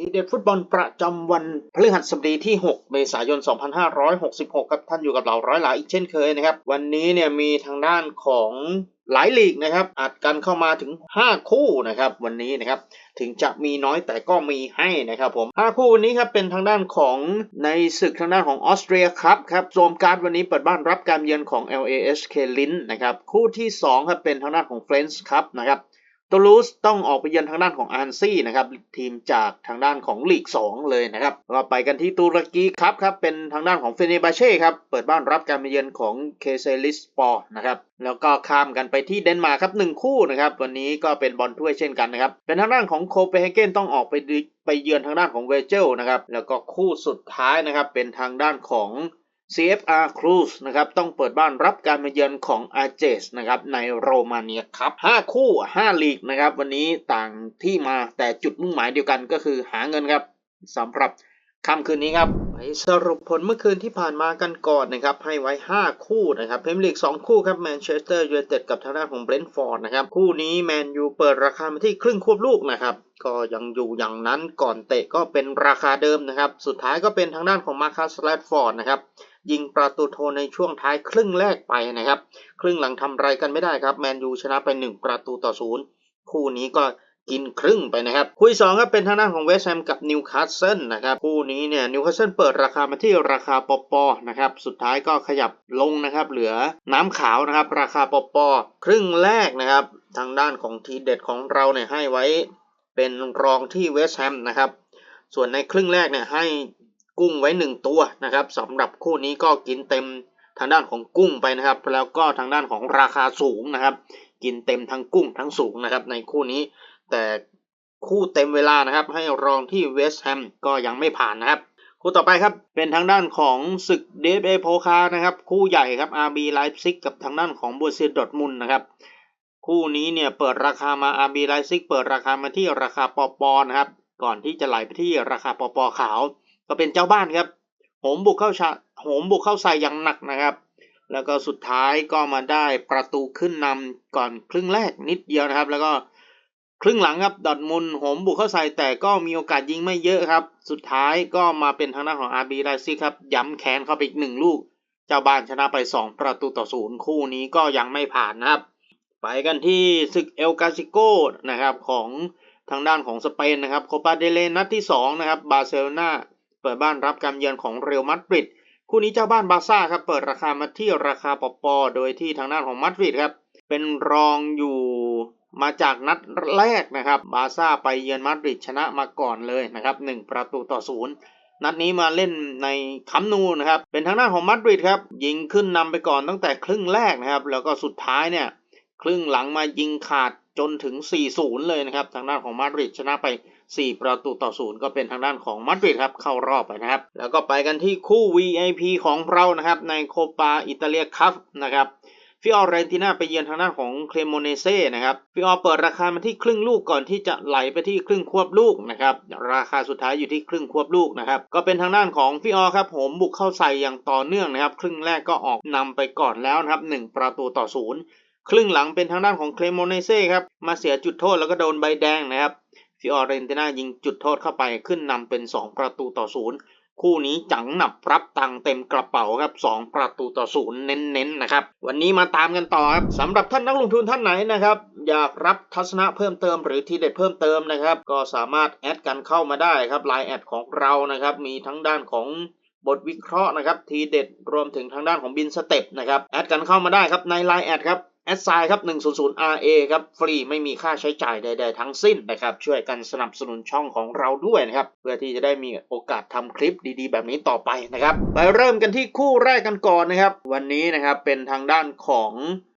ทีเด็ดฟุตบอลประจำวันพฤหัสบดีที่ 6 เมษายน 2566 ครับท่านอยู่กับเราร้อยหลายอีกเช่นเคยนะครับ วันนี้เนี่ยมีทางด้านของหลายลีกนะครับอัดกันเข้ามาถึง 5 คู่นะครับ วันนี้นะครับถึงจะมีน้อยแต่ก็มีให้นะครับผม 5 คู่วันนี้ครับเป็นทางด้านของในศึกทางด้านของออสเตรียครับครับโซมการ์ดวันนี้เปิดบ้านรับการเยือนของ LASK ลินนะครับคู่ที่2ครับเป็นทางด้านของเฟรนช์ครับนะครับ ตูลูสต้องออกไปเยือนทางด้านของอานซี่นะครับทีมจากทางด้านของลีก 2 เลยนะครับเราไปกันที่ตุรกีครับครับเป็นทางด้านของเฟเนบาเช่ครับเปิดบ้านรับการมาเยือนของเคเซลิสปอร์นะครับแล้วก็ข้ามกันไปที่เดนมาร์กครับหนึ่งคู่นะครับวันนี้ก็เป็นบอลถ้วยเช่นกันนะครับเป็นทางด้านของโคเปนเฮเกนต้องออกไปดิไปเยือนทางด้านของเวเจลนะครับแล้วก็คู่สุดท้ายนะครับเป็นทางด้านของ CFR Cruz นะครับต้องเปิดบ้านรับการมาเยือนของ a j e s นะครับในโรมาเนียครับ5คู่ 5 ลีกนะครับวันนี้ต่างที่มาแต่จุดมุ่งหมายเดียวกันก็คือหาเงินครับสำหรับค่ำคืนนี้ครับไปสรุปผลเมื่อคืนที่ผ่านมากันก่อนนะครับให้ไว้ 5 คู่นะครับเพมลีก 2 คู่ครับแมนเชสเตอร์ยูไนเต็ดกับทางด้านของเบรนท์ฟอร์ดนะครับคู่นี้แมนยูเปิดราคามาที่ครึ่งควบลูกนะครับก็ยังอยู่อย่างนั้นก่อนเตะก็เป็นราคาเดิมนะครับ สุดท้ายก็เป็นทางด้านของมาคัสแรดฟอร์ดนะครับ ยิงประตูโทในช่วงท้ายครึ่งแรกไปนะครับ ครึ่งหลังทำไรกันไม่ได้ครับ แมนยูชนะไป 1 ประตูต่อศูนย์คู่นี้ก็กินครึ่งไปนะครับ คู่สองครับเป็นทางด้านของเวสต์แฮมกับนิวคาสเซิลนะครับ คู่นี้เนี่ยนิวคาสเซิลเปิดราคามาที่ราคาปอปอนะครับ สุดท้ายก็ขยับลงนะครับ เหลือน้ำขาวนะครับ ราคาปอปอครึ่งแรกนะครับ ทางด้านของทีเด็ดของเราเนี่ยให้ไว้เป็นรองที่เวสต์แฮมนะครับ ส่วนในครึ่งแรกเนี่ยให้ กุ้งไว้หนึ่งตัวนะครับสำหรับคู่นี้ก็กินเต็มทางด้านของกุ้งไปนะครับ แล้วก็ทางด้านของราคาสูงนะครับ กินเต็มทั้งกุ้งทั้งสูงนะครับ ในคู่นี้ แต่คู่เต็มเวลานะครับ ให้รองที่เวสต์แฮมก็ยังไม่ผ่านนะครับ คู่ต่อไปครับเป็นทางด้านของศึกเดฟเอโพคานะครับ คู่ใหญ่ครับ RB ไลฟ์ซิกกับทางด้านของบัวเซียดอทมุนนะครับคู่นี้เนี่ยเปิดราคามา RB ไลฟ์ซิกเปิดราคามาที่ราคาปอปอนะครับ ก่อนที่จะไหลไปที่ราคาปอปอขาว ก็เป็นเจ้าบ้านครับโหมบุกเข้าชาโหมบุกเข้าใส่อย่างหนักนะครับ แล้วก็สุดท้ายก็มาได้ประตูขึ้นนำก่อนครึ่งแรกนิดเดียวนะครับ แล้วก็ครึ่งหลังครับดอดมุนโหมบุกเข้าใส่แต่ก็มีโอกาสยิงไม่เยอะครับ สุดท้ายก็มาเป็นทางด้านของอาร์บีไลซี่ครับย้ำแขนเข้าไปอีกหนึ่งลูก เจ้าบ้านชนะไป 2 ประตูต่อศูนย์คู่นี้ก็ยังไม่ผ่านนะครับ ไปกันที่ศึกเอลกาซิโกนะครับของทางด้านของสเปนนะครับโคปาเดเลนัดที่2นะครับบาร์เซโลนา ปิดบ้านรับการเยือนของเรอัลมาดริดคู่นี้เจ้าบ้านบาซ่าครับเปิดราคามาที่ราคาปอปอโดยที่ทางด้านของมาดริดครับเป็นรองอยู่มาจากนัดแรกนะครับบาซ่าไปเยือนมาดริดชนะมาก่อนเลยนะครับ1ประตูต่อศูนย์นัดนี้มาเล่นในคัมนูนะครับเป็นทางด้านของมาดริดครับยิงขึ้นนำไปก่อนตั้งแต่ครึ่งแรกนะครับแล้วก็สุดท้ายเนี่ยครึ่งหลังมายิงขาดจนถึง 4-0 เลยนะครับทางด้านของมาดริดชนะไป 4 ประตูต่อศูนย์ก็เป็นทางด้านของมาดริดครับเข้ารอบไปนะครับ แล้วก็ไปกันที่คู่ VIP ของเรานะครับในโคปาอิตาเลียคัพนะครับฟิออเรนติน่าไปเยือนทางด้านของเคลโมเนเซ่นะครับฟิออเปิดราคามาที่ครึ่งลูกก่อนที่จะไหลไปที่ครึ่งควบลูกนะครับราคาสุดท้ายอยู่ที่ครึ่งควบลูกนะครับก็เป็นทางด้านของฟิออครับผมบุกเข้าใส่อย่างต่อเนื่องนะครับครึ่งแรกก็ออกนำไปก่อนแล้วนะครับ1ประตูต่อศูนย์ครึ่งหลังเป็นทางด้านของเคลโมเนเซ่ครับมาเสียจุดโทษแล้วก็โดนใบแดงนะครับ ฟิออเรนติน่ายิงจุดโทษเข้าไปขึ้นนำเป็น 2 ประตูต่อศูนย์คู่นี้จังหนับรับตังเต็มกระเป๋าครับ 2 ประตูต่อศูนย์เน้นๆนะครับ วันนี้มาตามกันต่อครับสำหรับท่านนักลงทุนท่านไหนนะครับ อยากรับทัศนะเพิ่มเติมหรือทีเด็ดเพิ่มเติมนะครับ ก็สามารถแอดกันเข้ามาได้ครับไลน์แอดของเรานะครับ มีทั้งด้านของบทวิเคราะห์นะครับ ทีเด็ดรวมถึงทางด้านของบินสเต็ปนะครับแอดกันเข้ามาได้ครับในไลน์แอดครับ แอดไซน์ครับ 100 RA ครับ ฟรีไม่มีค่าใช้จ่ายใด ๆ ทั้งสิ้นนะครับ ช่วยกันสนับสนุนช่องของเราด้วยนะครับ เพื่อที่จะได้มีโอกาสทำคลิปดีๆ แบบนี้ต่อไปนะครับ ไปเริ่มกันที่คู่แรกกันก่อนนะครับ วันนี้นะครับเป็นทางด้านของ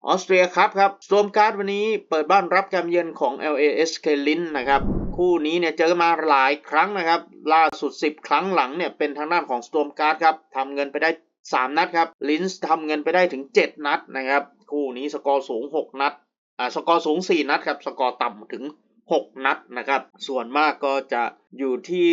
ออสเตรียครับครับสวมการ์ดวันนี้เปิดบ้านรับการเยือนของ LASK ลินนะครับคู่นี้เนี่ยเจอมาหลายครั้งนะครับ ล่าสุด 10 ครั้งหลังเนี่ยเป็นทางด้านของสโตมการ์ดครับทำเงินไปได้ 3 นัดครับลินส์ทำเงินไปได้ถึง 7 นัดนะครับ คู่นี้สกอร์สูง 6 นัด อ่า สกอร์สูง 4 นัดครับ สกอร์ต่ำถึง 6 นัดนะครับ ส่วนมากก็จะอยู่ที่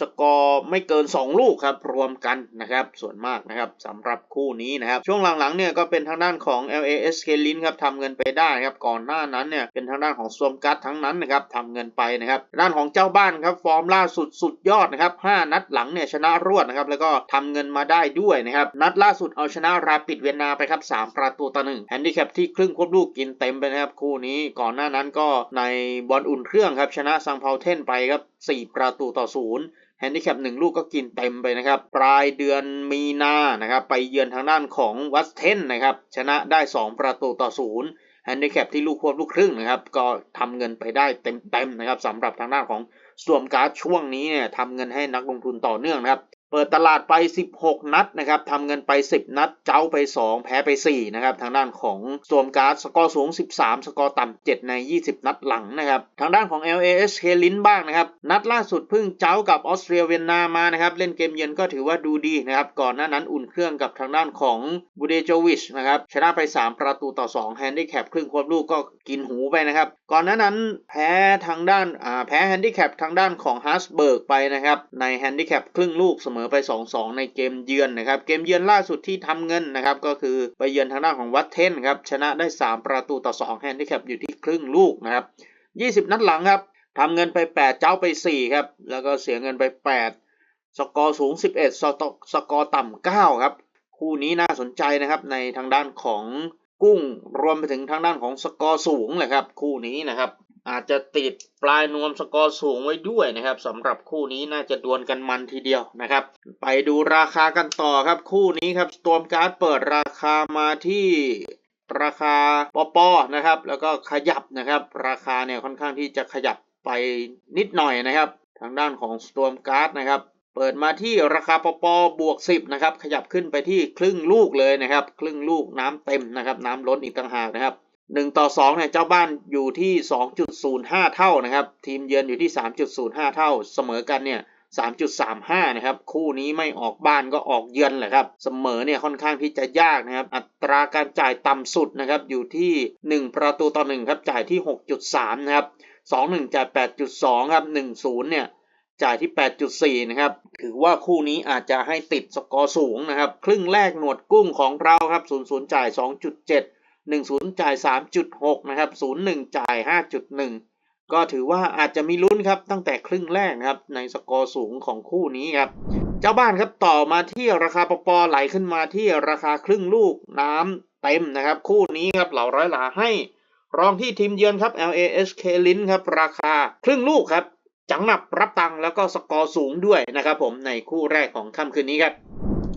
สกอร์ไม่เกิน 2 ลูกครับ รวมกันนะครับ ส่วนมากนะครับสำหรับคู่นี้นะครับ ช่วงหลังๆเนี่ยก็เป็นทางด้านของ LAS k ลินครับทำเงินไปได้ครับ ก่อนหน้านั้นเนี่ยเป็นทางด้านของสวมกัดทั้งนั้นนะครับทำเงินไปนะครับ ด้านของเจ้าบ้านครับ ฟอร์มล่าสุดสุดยอดนะครับ 5 นัดหลังเนี่ยชนะรวดนะครับ แล้วก็ทำเงินมาได้ด้วยนะครับ นัดล่าสุดเอาชนะราปิดเวียนนาไปครับ 3 ประตูต่อหนึ่งแฮนดิแคปที่ครึ่งควบลูกกินเต็มไปนะครับคู่นี้ก่อนหน้านั้นก็ในบอลอุนเครื่องครับ ชนะซังเปาเทนไปครับ 4 ประตูต่อศูนย์แฮนดิแคปหนึ่งลูกก็กินเต็มไปนะครับ ปลายเดือนมีนานะครับ ไปเยือนทางด้านของวัสเทนนะครับ ชนะได้ 2 ประตูต่อศูนย์แฮนดิแคปที่ลูกควบลูกครึ่งนะครับ ก็ทำเงินไปได้เต็มๆนะครับสำหรับทางด้านของสวมการ์ดช่วงนี้เนี่ยทำเงินให้นักลงทุนต่อเนื่องนะครับ เปิดตลาดไป 16 นัดนะครับทำเงินไป 10 นัด เจ้าไป 2 แพ้ไป 4 นะครับ ทางด้านของสวมการ์ดสกอร์สูง 13 สกอร์ต่ำ 7 ใน 20 นัดหลังนะครับ ทางด้านของ LAS เคลินบ้างนะครับ นัดล่าสุดเพิ่งเจ้ากับออสเตรียเวียนนามานะครับ เล่นเกมเยือนก็ถือว่าดูดีนะครับ ก่อนหน้านั้นอุ่นเครื่องกับทางด้านของบูเดโจวิชนะครับ ชนะไป 3 ประตูต่อ 2 แฮนดิแคปครึ่งควบลูกก็กินหูไปนะครับ ก่อนหน้านั้นแพ้ทางด้านแพ้แฮนดิแคปทางด้านของฮาร์สเบิร์กไปนะครับ ในแฮนดิแคปครึ่งลูกเสมมอไป 2-2 ในเกมเยือนนะครับ เกมเยือนล่าสุดที่ทำเงินนะครับก็คือไปเยือนทางด้านของวัตเทนครับชนะได้ 3 ประตูต่อ2แฮนดิแคปอยู่ที่ครึ่งลูกนะครับ 20 นัดหลังครับทำเงินไป 8 เจ้าไป 4 ครับ แล้วก็เสียเงินไป 8 สกอร์สูง 11 สกอสกอร์ต่ำ9ครับ คู่นี้น่าสนใจนะครับในทางด้านของกุ้งรวมไปถึงทางด้านของสกอร์สูงเลยครับ คู่นี้นะครับ อาจจะติดปลายนวมสกอร์สูงไว้ด้วยนะครับสำหรับคู่นี้น่าจะดวลกันมันทีเดียวนะครับ ไปดูราคากันต่อครับคู่นี้ครับสตอมการ์ดเปิดราคามาที่ราคาปอปอนะครับ แล้วก็ขยับนะครับ ราคาเนี่ยค่อนข้างที่จะขยับไปนิดหน่อยนะครับ ทางด้านของสตอมการ์ดนะครับเปิดมาที่ราคาปอปอบวก 10 นะครับ ขยับขึ้นไปที่ครึ่งลูกเลยนะครับ ครึ่งลูกน้ำเต็มนะครับ น้ำล้นอีกต่างหากนะครับ 1 ต่อ 2เนี่ยเจ้าบ้านอยู่ที่ 2.05 เท่านะครับ ทีมเยือนอยู่ที่ 3.05 เท่า เสมอกันเนี่ย3.35 นะครับ คู่นี้ไม่ออกบ้านก็ออกเยือนแหละครับ เสมอเนี่ยค่อนข้างที่จะยากนะครับ อัตราการจ่ายต่ำสุดนะครับอยู่ที่ 1 ประตูต่อ1ครับ จ่ายที่ 6.3 นะครับ 2-1 จ่าย 8.2 ครับ 1-0 เนี่ยจ่ายที่ 8.4 นะครับ ถือว่าคู่นี้อาจจะให้ติดสกอร์สูงนะครับ ครึ่งแรกหนวดกุ้งของเราครับ 0-0 จ่าย 2.7 1-0 จ่าย 3.6 นะครับ 0-1 จ่าย 5.1 ก็ถือว่าอาจจะมีลุ้นครับตั้งแต่ครึ่งแรกนะครับ ในสกอร์สูงของคู่นี้ครับ เจ้าบ้านครับต่อมาที่ราคาปปอไหลขึ้นมาที่ราคาครึ่งลูกน้ำเต็มนะครับ คู่นี้ครับเหล่าร้อยหลาให้ รองที่ทีมเยือนครับ LAS k ลินครับราคาครึ่งลูกครับจังหนับรับตังแล้วก็สกอร์สูงด้วยนะครับผมในคู่แรกของค่ำคืนนี้ครับ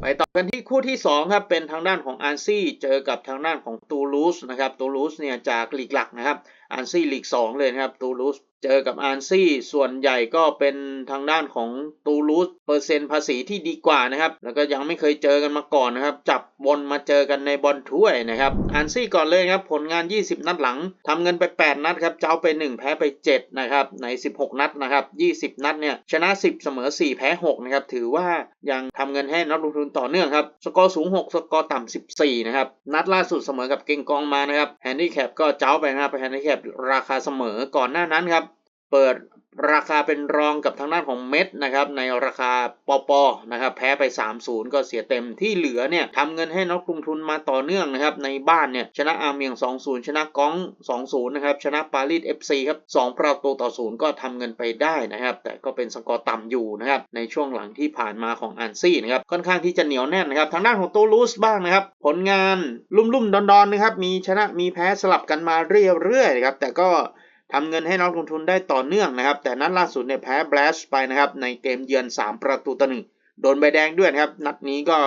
ไปต่อกันที่คู่ที่2ครับเป็นทางด้านของอันซี่เจอกับทางด้านของตูลูสนะครับตูลูสเนี่ยจากลีกหลักนะครับอันซี่ลีก2เลยนะครับตูลูส เจอกับอันซี่ส่วนใหญ่ก็เป็นทางด้านของตูลูสเปอร์เซ็นต์ภาษีที่ดีกว่านะครับ แล้วก็ยังไม่เคยเจอกันมาก่อนนะครับ จับวนมาเจอกันในบอลถ้วยนะครับอันซี่ก่อนเลยครับ ผลงาน 20 นัดหลังทำเงินไป 8 นัดครับ เจ้าไป 1 แพ้ไป 7 นะครับ ใน 16 นัดนะครับ 20 นัดเนี่ย ชนะ 10 เสมอ 4 แพ้ 6 นะครับ ถือว่ายังทำเงินให้นักลงทุนต่อเนื่องครับ สกอร์สูง 6 สกอร์ต่ำ14 นะครับ นัดล่าสุดเสมอกับเก่งกองมานะครับ แฮนดี้แคปก็เจ้าไปนะครับไปแฮนดี้แคปราคาเสมอก่อนหน้านั้นครับ เปิดราคาเป็นรองกับทางด้านของเม็ดนะครับในราคาปอปอนะครับแพ้ไป 3-0 ก็เสียเต็มที่เหลือเนี่ยทำเงินให้นักลงทุนมาต่อเนื่องนะครับในบ้านเนี่ยชนะอาเมียง 2-0 ชนะก้อง 2-0 นะครับชนะปารีส FC ครับ2ประตูต่อ0ก็ทำเงินไปได้นะครับแต่ก็เป็นสกอร์ต่ำอยู่นะครับในช่วงหลังที่ผ่านมาของอันซี่นะครับค่อนข้างที่จะเหนียวแน่นนะครับทางด้านของโตลูสบ้างนะครับผลงานลุ่มๆดอนๆนะครับมีชนะมีแพ้สลับกันมาเรื่อยๆนะครับแต่ก็ ทำเงินให้นักลงทุนได้ต่อเนื่องนะครับ แต่นัดล่าสุดเนี่ยแพ้แบลชไปนะครับในเกมเยือน 3 ประตูต่อหนึ่งโดนใบแดงด้วยนะครับ นัดนี้ก็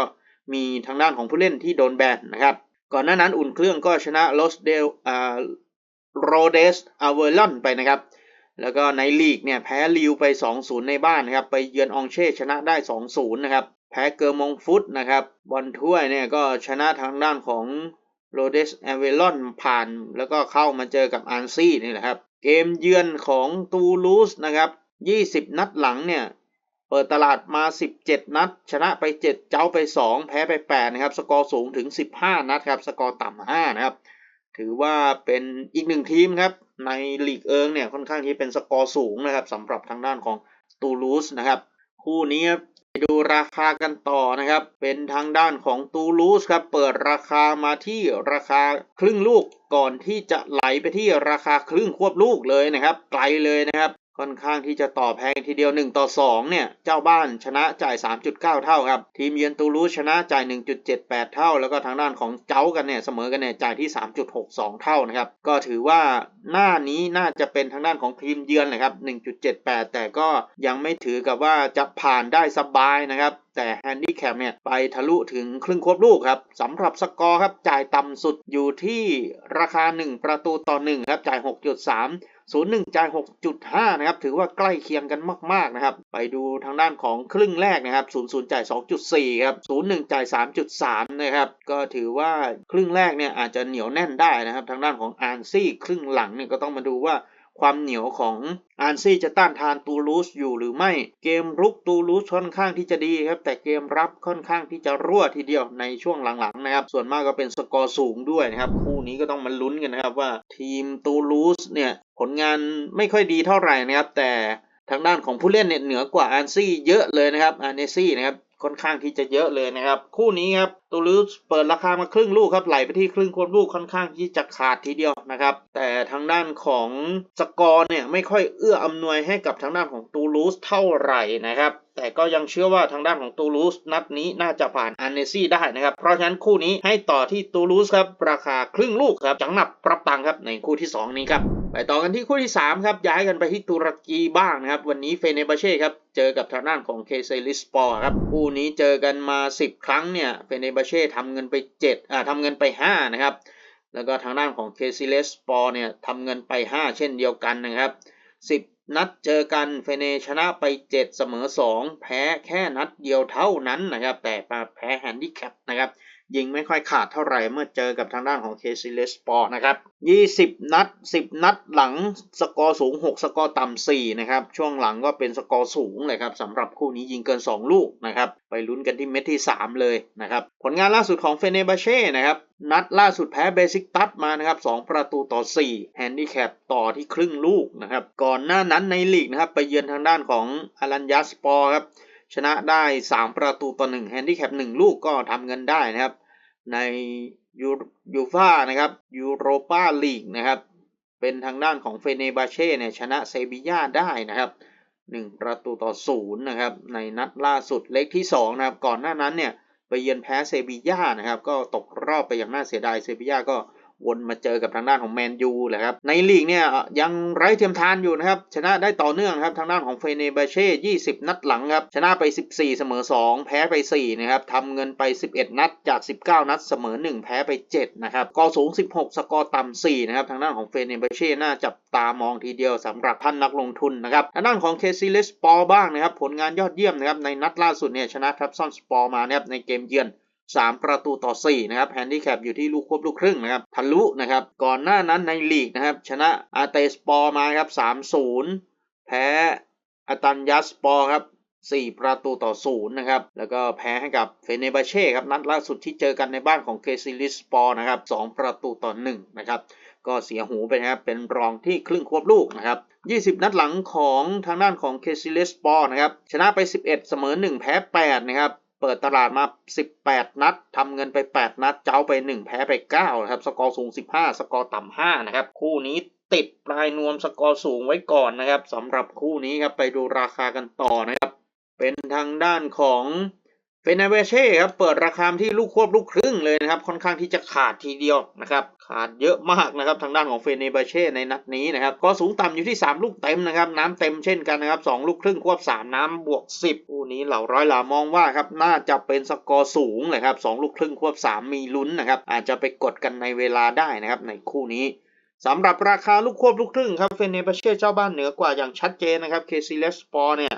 มีทางด้านของผู้เล่นที่โดนแบนนะครับ ก่อนหน้านั้นอุ่นเครื่องก็ชนะโรสเดลอ่าโรเดสอเวอร์ลอนไปนะครับ แล้วก็ในลีกเนี่ยแพ้ลิวไป 2-0 ในบ้านนะครับ ไปเยือนองเช่ชนะได้ 2-0 นะครับ แพ้เกอร์มงฟุตนะครับบอลถ้วยเนี่ยก็ชนะทางด้านของโรเดสแอเวลอนผ่าน แล้วก็เข้ามาเจอกับอันซี่นี่แหละครับ เกมเยือนของตูลูสนะครับ 20 นัดหลังเนี่ย เปิดตลาดมา 17 นัด ชนะไป 7 เจ้าไป 2 แพ้ไป 8 นะครับ สกอร์สูงถึง 15 นัดครับ สกอร์ต่ำ 5 นะครับ ถือว่าเป็นอีกหนึ่งทีมครับ ในลีกเอิงเนี่ย ค่อนข้างที่เป็นสกอร์สูงนะครับสำหรับทางด้านของตูลูสนะครับ คู่นี้ ดูราคากันต่อนะครับ เป็นทางด้านของตูลูสครับ เปิดราคามาที่ราคาครึ่งลูกก่อนที่จะไหลไปที่ราคาครึ่งควบลูกเลยนะครับ ไกลเลยนะครับ ค่อนข้างที่จะต่อแพงทีเดียว 1 ต่อ 2 เนี่ย เจ้าบ้านชนะจ่าย 3.9 เท่าครับ ทีมเยือนตูลูสชนะจ่าย 1.78 เท่า แล้วก็ทางด้านของเจ้ากันเนี่ยเสมอกันเนี่ยจ่ายที่ 3.62 เท่านะครับ ก็ถือว่าหน้านี้น่าจะเป็นทางด้านของทีมเยือนแหละครับ 1.78 แต่ก็ยังไม่ถือกับว่าจะผ่านได้สบายนะครับแต่แฮนดี้แคปเนี่ยไปทะลุถึงครึ่งควบลูกครับสำหรับสกอร์ครับจ่ายต่ำสุดอยู่ที่ราคา 1 ประตูต่อ 1 ครับจ่าย 6.3 01 จ่าย 6.5 นะครับ ถือว่าใกล้เคียงกันมาก ๆ นะครับ ไปดูทางด้านของครึ่งแรกนะครับ 00 จ่าย 2.4 ครับ 01 จ่าย 3.3 นะครับ ก็ถือว่าครึ่งแรกเนี่ยอาจจะเหนียวแน่นได้นะครับ ทางด้านของอานซี่ครึ่งหลังเนี่ยก็ต้องมาดูว่า ความเหนียวของอานซี่จะต้านทานตูลูสอยู่หรือไม่ เกมรุกตูลูสค่อนข้างที่จะดีครับ แต่เกมรับค่อนข้างที่จะรั่วทีเดียวในช่วงหลังๆนะครับ ส่วนมากก็เป็นสกอร์สูงด้วยนะครับ คู่นี้ก็ต้องมาลุ้นกันนะครับว่าทีมตูลูสเนี่ยผลงานไม่ค่อยดีเท่าไหร่นะครับ แต่ทางด้านของผู้เล่นเนี่ยเหนือกว่าอานซี่เยอะเลยนะครับอานเนซี่นะครับ ค่อนข้างที่จะเยอะเลยนะครับ คู่นี้ครับตูลูสเปิดราคามาครึ่งลูกครับไหลไปที่ครึ่งควบลูกค่อนข้างที่จะขาดทีเดียวนะครับ แต่ทางด้านของสกอร์เนี่ยไม่ค่อยเอื้ออำนวยให้กับทางด้านของตูลูสเท่าไหร่นะครับแต่ก็ยังเชื่อว่าทางด้านของตูลูสนัดนี้น่าจะผ่านอันเนซี่ได้นะครับ เพราะฉะนั้นคู่นี้ให้ต่อที่ตูลูสครับราคาครึ่งลูกครับจังหนับปรับตังค์ครับในคู่ที่ 2 นี้ครับ ไปต่อกันที่คู่ที่ 3 ครับ ย้ายกันไปที่ตุรกีบ้างนะครับ วันนี้เฟเนบาเช่ครับ เจอกับทางด้านของเคเซลิสปอร์ครับ คู่นี้เจอกันมา 10 ครั้งเนี่ย เฟเนบาเช่ทำเงินไป7อ่าทำเงินไป 5 นะครับ แล้วก็ทางด้านของเคเซลิสปอร์เนี่ยทำเงินไป 5 เช่นเดียวกันนะครับ 10 นัดเจอกันเฟเนชนะไป 7 เสมอ 2 แพ้แค่นัดเดียวเท่านั้นนะครับ แต่มาแพ้แฮนดิแคปนะครับ ยิงไม่ค่อยขาดเท่าไหร่เมื่อเจอกับทางด้านของเคซิเลสปอร์นะครับ 20 นัด 10 นัดหลังสกอร์สูง 6 สกอร์ต่ำ4นะครับช่วงหลังก็เป็นสกอร์สูงเลยครับสำหรับคู่นี้ยิงเกิน 2 ลูกนะครับไปลุ้นกันที่เม็ดที่ 3 เลยนะครับผลงานล่าสุดของเฟเนบาเช่นะครับนัดล่าสุดแพ้เบซิกตัสมานะครับ2ประตูต่อ 4 แฮนดิแคปต่อที่ครึ่งลูกนะครับก่อนหน้านั้นในลีกนะครับไปเยือนทางด้านของอารันยาสปอร์ครับชนะได้ 3 ประตูต่อ 1 แฮนดิแคป 1 ลูกก็ทำเงินได้นะครับ ในยูยูฟ่านะครับยูโรปาลีกนะครับ เป็นทางด้านของเฟเนบาเช่เนี่ยชนะเซบีย่าได้นะครับ1 ประตูต่อศูนย์นะครับในนัดล่าสุดเล็กที่2นะครับก่อนหน้านั้นเนี่ยไปเยือนแพ้เซบีย่านะครับก็ตกรอบไปอย่างน่าเสียดายเซบีย่าก็ วนมาเจอกับทางด้านของแมนยูแหละครับ ในลีกเนี่ยยังไร้เทียมทานอยู่นะครับ ชนะได้ต่อเนื่องครับทางด้านของเฟเนเบเช่ 20 นัดหลังครับ ชนะไป 14 เสมอ 2 แพ้ไป 4 นะครับทำเงินไป 11 นัดจาก 19 นัดเสมอ 1 แพ้ไป 7 นะครับ กอสูง 16 สกอร์ต่ำ 4 นะครับ ทางด้านของเฟเนเบเช่น่าจับตามองทีเดียวสำหรับท่านนักลงทุนนะครับ ทางด้านของเคซิเลสปอบ้างนะครับ ผลงานยอดเยี่ยมนะครับ ในนัดล่าสุดเนี่ยชนะทับซอนสปอร์มานะครับในเกมเยือน 3 ประตูต่อ 4 นะครับแฮนดิแคปอยู่ที่ลูกควบลูกครึ่งนะครับทะลุนะครับก่อนหน้านั้นในลีกนะครับชนะอาเตสปอร์มาครับ3-0 แพ้อาตันยัสปอร์ครับ4 ประตูต่อ 0 นะครับ แล้วก็แพ้ให้กับเฟเนบาเช่ครับ นัดล่าสุดที่เจอกันในบ้านของเคซิลิสปอร์นะครับ 2 ประตูต่อ 1 นะครับ ก็เสียหูไปนะครับ เป็นรองที่ครึ่งควบลูกนะครับ 20 นัดหลังของทางด้านของเคซิเลสปอร์นะครับ ชนะไป 11 เสมอ 1 แพ้ 8 นะครับ เปิดตลาดมา 18 นัดทำเงินไป 8 นัด เจ้าไป 1 แพ้ไป 9 นะครับ สกอร์สูง 15 สกอร์ต่ำ5นะครับ คู่นี้ติดปลายนวมสกอร์สูงไว้ก่อนนะครับสำหรับคู่นี้ครับไปดูราคากันต่อนะครับ เป็นทางด้านของ เฟเนเวเช่ครับเปิดราคาที่ลูกควบลูกครึ่งเลยนะครับ ค่อนข้างที่จะขาดทีเดียวนะครับขาดเยอะมากนะครับทางด้านของเฟเนเบเช่ในนัดนี้นะครับก็สูงต่ำอยู่ที่ 3 ลูกเต็มนะครับน้ำเต็มเช่นกันนะครับ2ลูกครึ่งควบ 3 น้ำบวก 10คู่นี้เหล่าร้อยหลามองว่าครับน่าจะเป็นสกอร์สูงเลยครับ2ลูกครึ่งควบ 3 มีลุ้นนะครับอาจจะไปกดกันในเวลาได้นะครับในคู่นี้สำหรับราคาลูกควบลูกครึ่งครับเฟเนเบเช่เจ้าบ้านเหนือกว่าอย่างชัดเจนนะครับเคซิเลสปอร์เนี่ย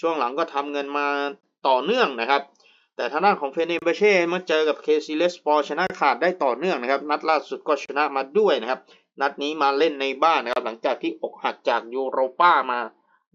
ช่วงหลังก็ทำเงินมาต่อเนื่องนะครับ แต่ทางด้านของเฟเนเบเช่เมื่อเจอกับเคซิเลสปอร์ชนะขาดได้ต่อเนื่องนะครับ นัดล่าสุดก็ชนะมาด้วยนะครับ นัดนี้มาเล่นในบ้านนะครับ หลังจากที่อกหักจากยูโรป้ามา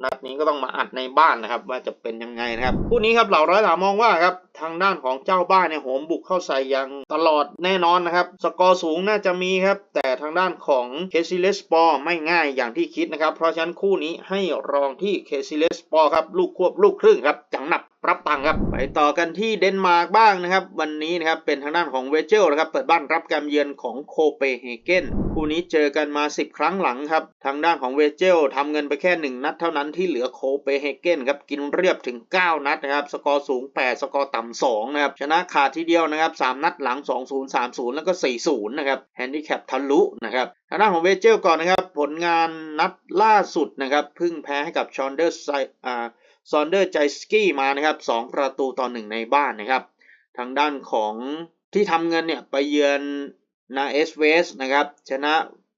นัดนี้ก็ต้องมาอัดในบ้านนะครับ ว่าจะเป็นยังไงนะครับคู่นี้ครับเหล่าร้อยหลามองว่าครับทางด้านของเจ้าบ้านเนี่ยโหมบุกเข้าใส่อย่างตลอดแน่นอนนะครับ สกอร์สูงน่าจะมีครับ แต่ทางด้านของเคซิเลสปอร์ไม่ง่ายอย่างที่คิดนะครับ เพราะฉะนั้นคู่นี้ให้รองที่เคซิเลสปอร์ครับลูกควบลูกครึ่งครับจังหนับ รับตังครับไปต่อกันที่เดนมาร์กบ้างนะครับ วันนี้นะครับเป็นทางด้านของเวเจลนะครับเปิดบ้านรับการเยือนของโคเปเฮเกนคู่นี้เจอกันมา 10 ครั้งหลังครับ ทางด้านของเวเจลทำเงินไปแค่ 1 นัดเท่านั้นที่เหลือโคเปเฮเกนครับกินเรียบถึง 9 นัดนะครับ สกอร์สูง 8 สกอร์ต่ำ2นะครับชนะขาดทีเดียวนะครับ 3 นัดหลัง 2-0 3-0 แล้วก็ 4-0 นะครับแฮนดิแคปทะลุนะครับทางด้านของเวเจลก่อนนะครับ ผลงานนัดล่าสุดนะครับเพิ่งแพ้ให้กับชอนเดอร์ไซอ่า ซอนเดอร์ใจสกี้มานะครับสองประตูต่อหนึ่งในบ้านนะครับ ทางด้านของที่ทำเงินเนี่ยไปเยือนนาเอสเวสนะครับชนะ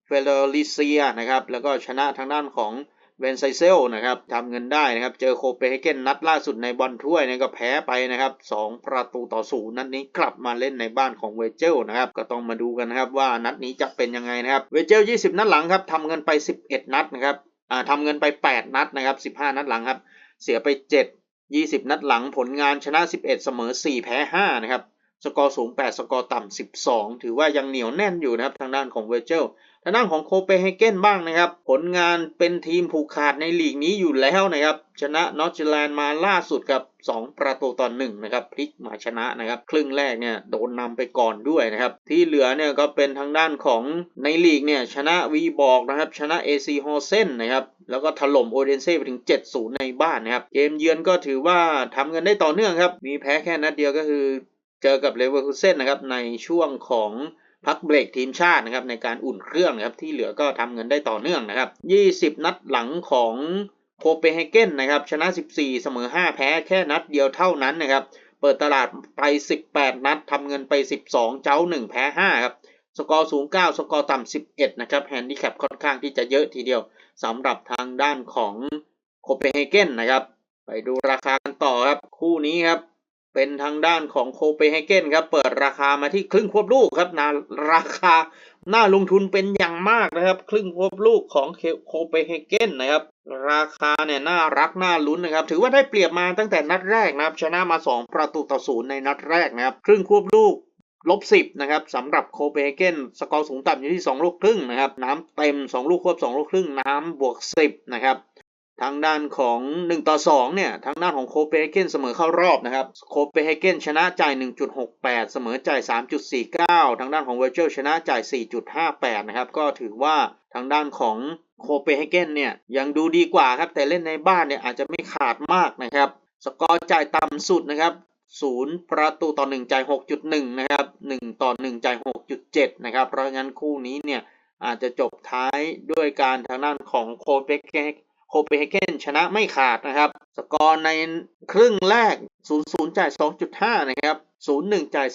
เฟเดริเซียนะครับแล้วก็ชนะทางด้านของเวนไซเซลนะครับทำเงินได้นะครับ เจอโคเปนเฮเกนนัดล่าสุดในบอลถ้วยเนี่ยก็แพ้ไปนะครับสองประตูต่อศูนย์นัดนี้กลับมาเล่นในบ้านของเวเจลนะครับ ก็ต้องมาดูกันนะครับว่านัดนี้จะเป็นยังไงนะครับ เวเจล 20 นัดหลังครับทำเงินไป 11 นัดนะครับอ่าทำเงินไป 8 นัดนะครับ 15 นัดหลังครับ เสียไป 7 20 นัดหลังผลงานชนะ 11 เสมอ 4 แพ้ 5 นะครับ สกอร์สูง 8 สกอร์ต่ำ 12 ถือว่ายังเหนียวแน่นอยู่นะครับทางด้านของเวอร์เจลทางด้านของโคเปนเฮเกนบ้างนะครับ ผลงานเป็นทีมผูกขาดในลีกนี้อยู่แล้วนะครับ ชนะนอตเจแลนด์มาล่าสุดกับ 2 ประตูต่อ1นะครับ พลิกมาชนะนะครับ ครึ่งแรกเนี่ยโดนนำไปก่อนด้วยนะครับ ที่เหลือเนี่ยก็เป็นทางด้านของในลีกเนี่ยชนะวีบอกนะครับ ชนะ AC ฮอเซนนะครับ แล้วก็ถล่มโอเดนเซ่ไปถึง 7-0 ในบ้านนะครับ เกมเยือนก็ถือว่าทำเงินได้ต่อเนื่องครับ มีแพ้แค่นัดเดียวก็คือ เจอกับเลเวอร์คูเซ่นนะครับในช่วงของพักเบรกทีมชาตินะครับในการอุ่นเครื่องนะครับที่เหลือก็ทำเงินได้ต่อเนื่องนะครับ 20 นัดหลังของโคเปนเฮเกนนะครับชนะ 14 เสมอ 5 แพ้แค่นัดเดียวเท่านั้นนะครับเปิดตลาดไป 18 นัดทำเงินไป 12 เจ้า 1 แพ้ 5 ครับ สกอร์สูง 9 สกอร์ต่ำ 11 นะครับ แฮนดิแคปค่อนข้างที่จะเยอะทีเดียวสำหรับทางด้านของโคเปนเฮเกนนะครับ ไปดูราคากันต่อครับ คู่นี้ครับ เป็นทางด้านของโคเปนเฮเกนครับ เปิดราคามาที่ครึ่งควบลูกครับนาราคาน่าลงทุนเป็นอย่างมากนะครับ ครึ่งควบลูกของโคเปนเฮเกนนะครับ ราคาเนี่ยน่ารักน่าลุ้นนะครับ ถือว่าได้เปรียบมาตั้งแต่นัดแรกนะครับ ชนะมา 2 ประตูต่อศูนย์ในนัดแรกนะครับ ครึ่งควบลูกลบสิบนะครับสำหรับโคเปนเฮเกนสกอร์สูงต่ำอยู่ที่ 2 ลูกครึ่งนะครับ น้ำเต็ม 2 ลูกควบ 2 ลูกครึ่งน้ำบวก 10 นะครับ ทางด้านของ 1 ต่อ 2 เนี่ย ทางด้านของโคเปนเฮเกนเสมอเข้ารอบนะครับ โคเปนเฮเกนชนะจ่าย 1.68 เสมอจ่าย 3.49 ทางด้านของเวอร์เจลชนะจ่าย 4.58 นะครับ ก็ถือว่าทางด้านของโคเปนเฮเกนเนี่ย ยังดูดีกว่าครับ แต่เล่นในบ้านเนี่ยอาจจะไม่ขาดมากนะครับ สกอร์จ่ายต่ำสุดนะครับศูนย์ประตูต่อ 1 จ่าย 6.1 นะครับ 1 ต่อ 1 จ่าย 6.7 นะครับ เพราะงั้นคู่นี้เนี่ยอาจจะจบท้ายด้วยการทางด้านของโคเปเฮเกน โคเปนเฮเกนชนะไม่ขาดนะครับ สกอร์ในครึ่งแรก 0-0 จ่าย 2.5 นะครับ 0-1 จ่าย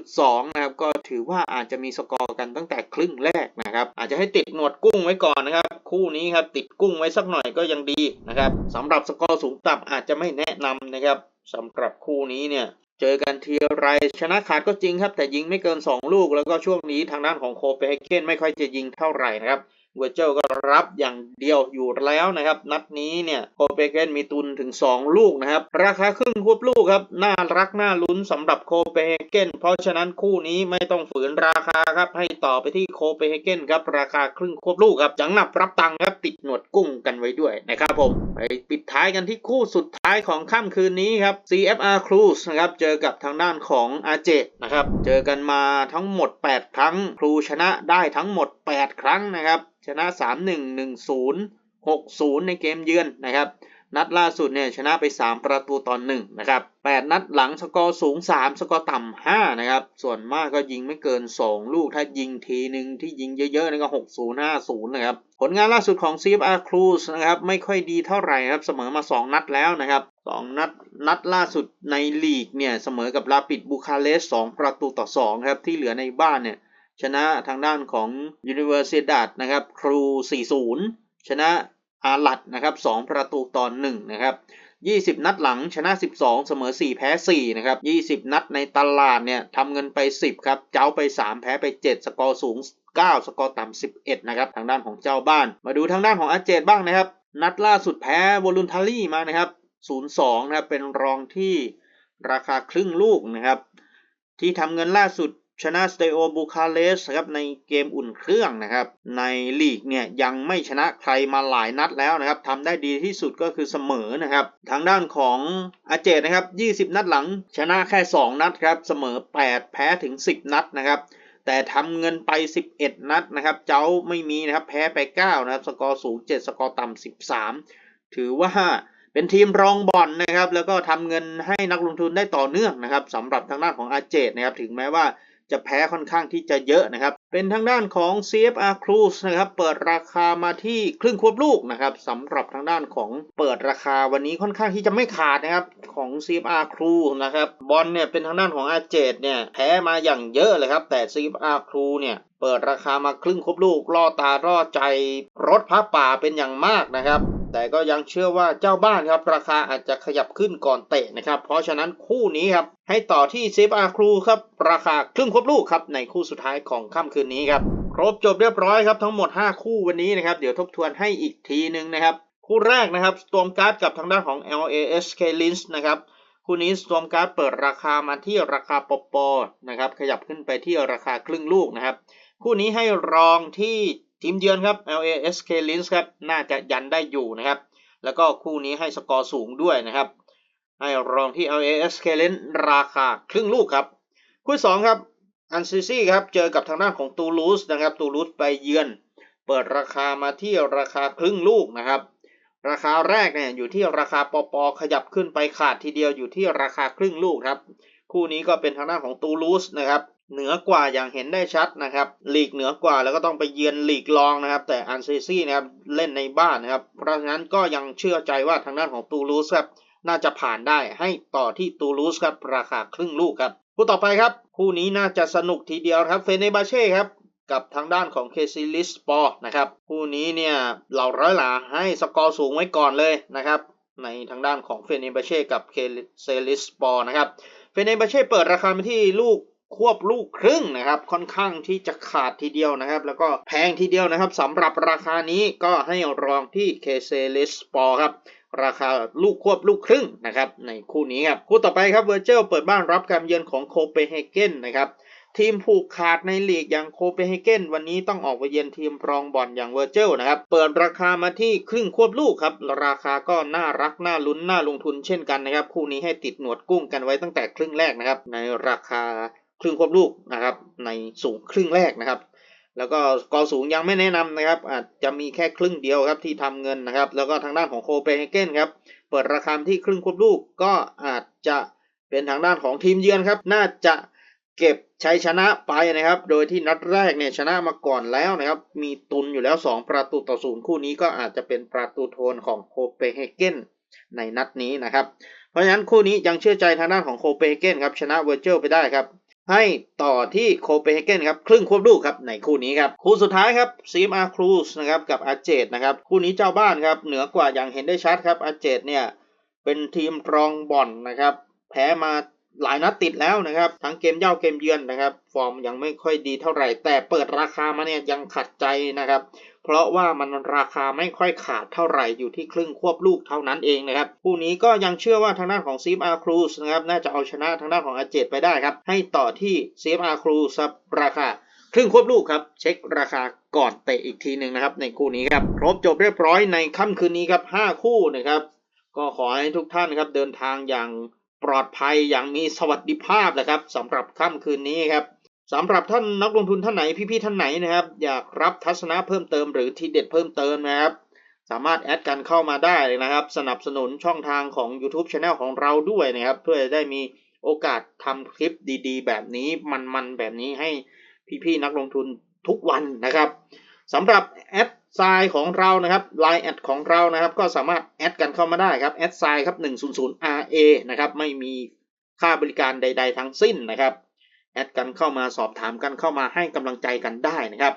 3.2 นะครับ ก็ถือว่าอาจจะมีสกอร์กันตั้งแต่ครึ่งแรกนะครับ อาจจะให้ติดหนวดกุ้งไว้ก่อนนะครับ คู่นี้ครับติดกุ้งไว้สักหน่อยก็ยังดีนะครับสำหรับสกอร์สูงต่ำอาจจะไม่แนะนำนะครับสำหรับคู่นี้เนี่ยเจอกันทีไรชนะขาดก็จริงครับ แต่ยิงไม่เกิน 2 ลูก แล้วก็ช่วงนี้ทางด้านของโคเปนเฮเกนไม่ค่อยจะยิงเท่าไหร่นะครับ เวอร์เจลก็รับอย่างเดียวอยู่แล้วนะครับ นัดนี้เนี่ยโคเปนเฮเกนมีตุนถึง 2 ลูกนะครับ ราคาครึ่งควบลูกครับ น่ารักน่าลุ้นสำหรับโคเปนเฮเกนเพราะฉะนั้นคู่นี้ไม่ต้องฝืนราคาครับให้ต่อไปที่โคเปนเฮเกนครับราคาครึ่งควบลูกครับจังหนับรับตังค์ครับติดหนวดกุ้งกันไว้ด้วยนะครับผมไปปิดท้ายกันที่คู่สุดท้ายของค่ำคืนนี้ครับ CFR Cruise นะครับเจอกับทางด้านของอาเจนะครับเจอกันมาทั้งหมด 8 ครั้ง ครูชนะได้ทั้งหมด 8 ครั้งนะครับชชนะ 3-1 1-0 6-0 ในเกมเยือนนะครับ นัดล่าสุดเนี่ยชนะไป 3 ประตูต่อ1นะครับ 8 นัดหลังสกอร์สูง 3 สกอร์ต่ำ5นะครับ ส่วนมากก็ยิงไม่เกิน 2 ลูกถ้ายิงทีหนึ่งที่ยิงเยอะๆนี่ก็ 6-0 5-0 นะครับ ผลงานล่าสุดของ CFR Cruise นะครับไม่ค่อยดีเท่าไหร่ครับเสมอมา 2 นัดแล้วนะครับ 2 นัดนัดล่าสุดในลีกเนี่ยเสมอกับลาปิดบูคาเรส2ประตูต่อ2ครับที่เหลือในบ้านเนี่ย ชนะทางด้านของ Universidad นะครับครู 4-0 ชนะอาลัดนะครับ2ประตูต่อ1นะครับ20 นัดหลังชนะ 12 เสมอ 4 แพ้ 4 นะครับ 20 นัดในตลาดเนี่ยทำเงินไป 10 ครับ เจ้าไป 3 แพ้ไป 7 สกอร์สูง 9 สกอร์ต่ำ 11 นะครับ ทางด้านของเจ้าบ้าน มาดูทางด้านของอาเจดบ้างนะครับ นัดล่าสุดแพ้วอลุนทารี่มานะครับ 0-2 นะครับ เป็นรองที่ราคาครึ่งลูกนะครับ ที่ทำเงินล่าสุด ชนะสเตโอบูคาเรสครับในเกมอุ่นเครื่องนะครับ ในลีกเนี่ยยังไม่ชนะใครมาหลายนัดแล้วนะครับทำได้ดีที่สุดก็คือเสมอนะครับ ทางด้านของอาเจตนะครับ 20 นัดหลัง ชนะแค่ 2 นัดครับ เสมอ 8 แพ้ถึง 10 นัดนะครับแต่ทำเงินไป 11 นัดนะครับ เจ้าไม่มีนะครับ แพ้ไป 9 นะครับ สกอร์สูง 7 สกอร์ต่ำ13 ถือว่าเป็นทีมรองบอลนะครับ แล้วก็ทำเงินให้นักลงทุนได้ต่อเนื่องนะครับสำหรับทางด้านของอาเจตนะครับ ถึงแม้ว่า จะแพ้ค่อนข้างที่จะเยอะนะครับ เป็นทางด้านของ CFR Cruise นะครับเปิดราคามาที่ครึ่งควบลูกนะครับสำหรับทางด้านของเปิดราคาวันนี้ค่อนข้างที่จะไม่ขาดนะครับของ CFR Cruise นะครับบอลเนี่ยเป็นทางด้านของอาเจตเนี่ยแพ้มาอย่างเยอะเลยครับแต่ CFR Cruise เนี่ยเปิดราคามาครึ่งควบลูกล่อตาล่อใจรถพระป่าเป็นอย่างมากนะครับ แต่ก็ยังเชื่อว่าเจ้าบ้านครับราคาอาจจะขยับขึ้นก่อนเตะนะครับ เพราะฉะนั้นคู่นี้ครับให้ต่อที่เซฟอาครูครับราคาครึ่งครบลูกครับในคู่สุดท้ายของค่ำคืนนี้ครับครบจบเรียบร้อยครับทั้งหมด 5 คู่วันนี้นะครับเดี๋ยวทบทวนให้อีกทีหนึ่งนะครับคู่แรกนะครับ Storm Guard กับทางด้านของ LASK Lins นะครับคู่นี้ Storm Guard เปิดราคามาที่ราคาปปนะครับขยับขึ้นไปที่ราคาครึ่งลูกนะครับคู่นี้ให้รองที่ ทีมเยือนครับ LASK Lins ครับน่าจะยันได้อยู่นะครับ แล้วก็คู่นี้ให้สกอร์สูงด้วยนะครับ ให้รองที่ LASK Lins ราคาครึ่งลูกครับ คู่สองครับอันซิซี่ครับเจอกับทางด้านของตูลูสนะครับตูลูสไปเยือน เปิดราคามาที่ราคาครึ่งลูกนะครับ ราคาแรกเนี่ยอยู่ที่ราคาปอปอขยับขึ้นไปขาดทีเดียวอยู่ที่ราคาครึ่งลูกครับ คู่นี้ก็เป็นทางด้านของตูลูสนะครับ เหนือกว่าอย่างเห็นได้ชัดนะครับลีกเหนือกว่าแล้วก็ต้องไปเยือนลีกรองนะครับ แต่อันซีซี่นะครับเล่นในบ้านนะครับ เพราะฉะนั้นก็ยังเชื่อใจว่าทางด้านของตูลูสครับน่าจะผ่านได้ให้ต่อที่ตูลูสครับราคาครึ่งลูกครับคู่ต่อไปครับคู่นี้น่าจะสนุกทีเดียวครับเฟเนบาเช่ครับกับทางด้านของเคซิลิสปอร์นะครับคู่นี้เนี่ยเหล่าร้อยหลาให้สกอร์สูงไว้ก่อนเลยนะครับในทางด้านของเฟเนบาเช่กับเคเซลิสปอร์นะครับเฟเนบาเช่เปิดราคาไปที่ลูก ควบลูกครึ่งนะครับค่อนข้างที่จะขาดทีเดียวนะครับ แล้วก็แพงทีเดียวนะครับสำหรับราคานี้ก็ให้รองที่เคเซเลสปอร์ครับราคาลูกควบลูกครึ่งนะครับในคู่นี้ครับคู่ต่อไปครับเวอร์เจลเปิดบ้านรับการเยือนของโคเปนเฮเกนนะครับทีมผูกขาดในลีกอย่างโคเปนเฮเกนวันนี้ต้องออกไปเยือนทีมรองบอลอย่างเวอร์เจลนะครับเปิดราคามาที่ครึ่งควบลูกครับราคาก็น่ารักน่าลุ้นน่าลงทุนเช่นกันนะครับคู่นี้ให้ติดหนวดกุ้งกันไว้ตั้งแต่ครึ่งแรกนะครับในราคา ครึ่งควบลูกนะครับ ในสูงครึ่งแรกนะครับ แล้วก็กอสูงยังไม่แนะนำนะครับ อาจจะมีแค่ครึ่งเดียวครับที่ทำเงินนะครับ แล้วก็ทางด้านของโคเปนเฮเกนครับเปิดราคาที่ครึ่งควบลูกก็อาจจะเป็นทางด้านของทีมเยือนครับ น่าจะเก็บชัยชนะไปนะครับ โดยที่นัดแรกเนี่ยชนะมาก่อนแล้วนะครับ มีตุนอยู่แล้ว 2 ประตูต่อศูนย์คู่นี้ก็อาจจะเป็นประตูโทนของโคเปนเฮเกนในนัดนี้นะครับ เพราะฉะนั้นคู่นี้ยังเชื่อใจทางด้านของโคเปนเฮเกนครับชนะเวอร์เจลไปได้ครับ ให้ต่อที่โคเปนเฮเกนครับครึ่งควบลูกครับในคู่นี้ครับคู่สุดท้ายครับซีมอาร์ครูสนะครับกับอาเจตนะครับคู่นี้เจ้าบ้านครับเหนือกว่าอย่างเห็นได้ชัดครับอาเจตเนี่ยเป็นทีมรองบอลนะครับแพ้มาหลายนัดติดแล้วนะครับทั้งเกมเย่าเกมเยือนนะครับ ฟอร์มยังไม่ค่อยดีเท่าไหร่ แต่เปิดราคามาเนี่ยยังขัดใจนะครับ เพราะว่ามันราคาไม่ค่อยขาดเท่าไหร่อยู่ที่ครึ่งควบลูกเท่านั้นเองนะครับคู่นี้ก็ยังเชื่อว่าทางด้านของซีมอาร์ครูสนะครับน่าจะเอาชนะทางด้านของอาเจตไปได้ครับ ให้ต่อที่ซีมอาร์ครูสราคาครึ่งควบลูกครับ เช็คราคาก่อนเตะอีกทีหนึ่งนะครับ ในคู่นี้ครับครบจบเรียบร้อยในค่ำคืนนี้ครับ 5 คู่นะครับ ก็ขอให้ทุกท่านครับเดินทางอย่างปลอดภัยอย่างมีสวัสดิภาพนะครับสำหรับค่ำคืนนี้ครับ สำหรับท่านนักลงทุนท่านไหนพี่ๆท่านไหนนะครับ อยากรับทัศนะเพิ่มเติมหรือทีเด็ดเพิ่มเติมนะครับ สามารถแอดกันเข้ามาได้เลยนะครับ สนับสนุนช่องทางของ YouTube Channel ของเราด้วยนะครับ เพื่อจะได้มีโอกาสทำคลิปดีๆ แบบนี้มันๆแบบนี้ให้พี่ๆนักลงทุนทุกวันนะครับสำหรับแอดไซน์ของเรานะครับ Line แอดของเรานะครับ ก็สามารถแอดกันเข้ามาได้ครับแอดไซน์ครับ100 RA นะครับไม่มีค่าบริการใด ๆ ทั้งสิ้นนะครับ แอดกันเข้ามาสอบถามกันเข้ามาให้กำลังใจกันได้นะครับ